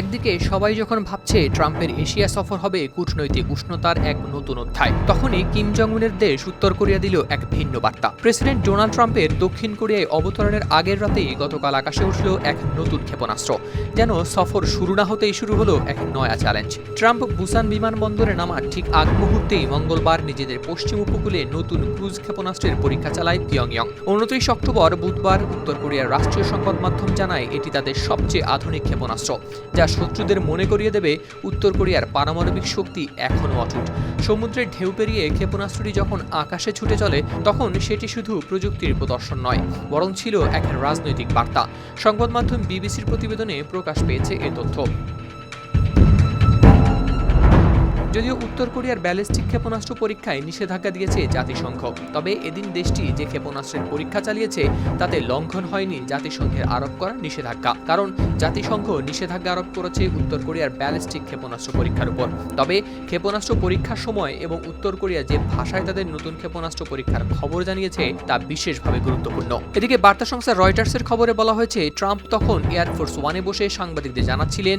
একদিকে সবাই যখন ভাবছে ট্রাম্পের এশিয়া সফর হবে কূটনৈতিক উষ্ণতার এক নতুন অধ্যায়, তখনই কিম জং উনের দেশ উত্তর কোরিয়া দিল এক ভিন্ন বার্তা। প্রেসিডেন্ট ডোনাল্ড ট্রাম্পের দক্ষিণ কোরিয়ায় অবতরণের আগের রাতেই গতকাল আকাশে উঠল এক নতুন ক্ষেপণাস্ত্র। যেন সফর শুরু না হতেই শুরু হলো এক নয়া চ্যালেঞ্জ ট্রাম্প বুসান বিমানবন্দরে নামার ঠিক আগ মুহূর্তেই মঙ্গলবার নিজেদের পশ্চিম উপকূলে নতুন ক্রুজ ক্ষেপণাস্ত্রের পরীক্ষা চালায় পিয়ংইয়ং। উনত্রিশ অক্টোবর বুধবার উত্তর কোরিয়ার রাষ্ট্রীয় সংবাদ মাধ্যম জানায় এটি তাদের সবচেয়ে আধুনিক ক্ষেপণাস্ত্র, যা শত্রুদের মনে করিয়ে দেবে, উত্তর কোরিয়ার পারমাণবিক শক্তি এখনও অটুট। সমুদ্রের ঢেউ পেরিয়ে ক্ষেপণাস্ত্রটি যখন আকাশে ছুটে চলে, তখন সেটি শুধু প্রযুক্তির প্রদর্শন নয়, বরং ছিল এক রাজনৈতিক বার্তা। সংবাদ মাধ্যম বিবিসির প্রতিবেদনে প্রকাশ পেয়েছে এ তথ্য। যদিও উত্তর কোরিয়ার ব্যালিস্টিক ক্ষেপণাস্ত্র পরীক্ষায় নিষেধাজ্ঞা দিয়েছে জাতিসংঘ, তবে এদিন দেশটি যে ক্ষেপণাস্ত্রের পরীক্ষা চালিয়েছে তাতে লঙ্ঘন হয়নি জাতিসংঘের আরোপ করা নিষেধাজ্ঞা। কারণ জাতিসংঘ নিষেধাজ্ঞা আরোপ করেছে উত্তর কোরিয়ার ব্যালিস্টিক ক্ষেপণাস্ত্র পরীক্ষার উপর। তবে ক্ষেপণাস্ত্র পরীক্ষার সময় এবং উত্তর কোরিয়া যে ভাষায় তাদের নতুন ক্ষেপণাস্ত্র পরীক্ষার খবর জানিয়েছে তা বিশেষভাবে গুরুত্বপূর্ণ। এদিকে বার্তা সংস্থা রয়টার্সের খবরে বলা হয়েছে, ট্রাম্প তখন এয়ারফোর্স ওয়ানে বসে সাংবাদিকদের জানাচ্ছিলেন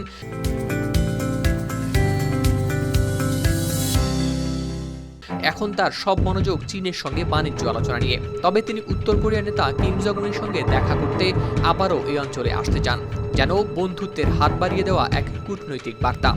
এখন তার সব মনোযোগ চীনের সঙ্গে বাণিজ্য আলোচনা নিয়ে। তবে তিনি উত্তর কোরিয়ার নেতা কিম জগনের সঙ্গে দেখা করতে আবারও এই অঞ্চলে আসতে চান, যেন বন্ধুত্বের হাত বাড়িয়ে দেওয়া এক কূটনৈতিক বার্তা।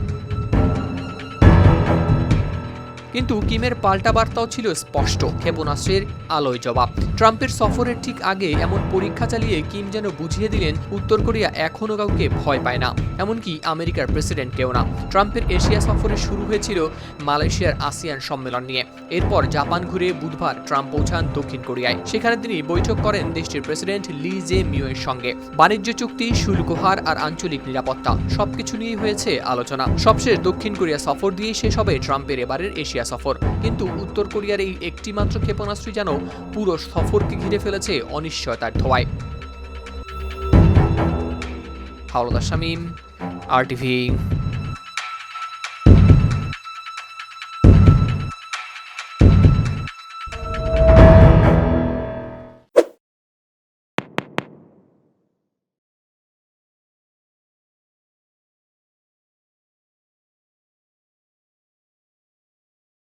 কিন্তু কিমের পাল্টা বার্তাও ছিল স্পষ্ট, ক্ষেপণাস্ত্রের আলোয় জবাব। ট্রাম্পের সফরের ঠিক আগে এমন পরীক্ষা চালিয়ে কিম যেন বুঝিয়ে দিলেন, উত্তর কোরিয়া এখনও কাউকে ভয় পায় না। এমনকি আমেরিকার প্রেসিডেন্টকেও না। ট্রাম্পের এশিয়া সফরে শুরু হয়েছিল মালয়েশিয়ার আসিয়ান সম্মেলন নিয়ে। এরপর জাপান ঘুরে বুধবার ট্রাম্প পৌঁছান দক্ষিণ কোরিয়ায়। সেখানে তিনি বৈঠক করেন দেশটির প্রেসিডেন্ট লি জে মিওয়ের সঙ্গে। বাণিজ্য চুক্তি, শুল্ক হার আর আঞ্চলিক নিরাপত্তা সবকিছু নিয়ে হয়েছে আলোচনা। সবশেষ দক্ষিণ কোরিয়া সফর দিয়েই শেষ হবে ট্রাম্পের এবারের এশিয়া সফর। কিন্তু উত্তর কোরিয়ার এই একটি মাত্র ক্ষেপণাস্ত্রী যেন পুরো সফরকে ঘিরে ফেলেছে অনিশ্চয়তার ধোয়ায়। Howlader Shamim R TV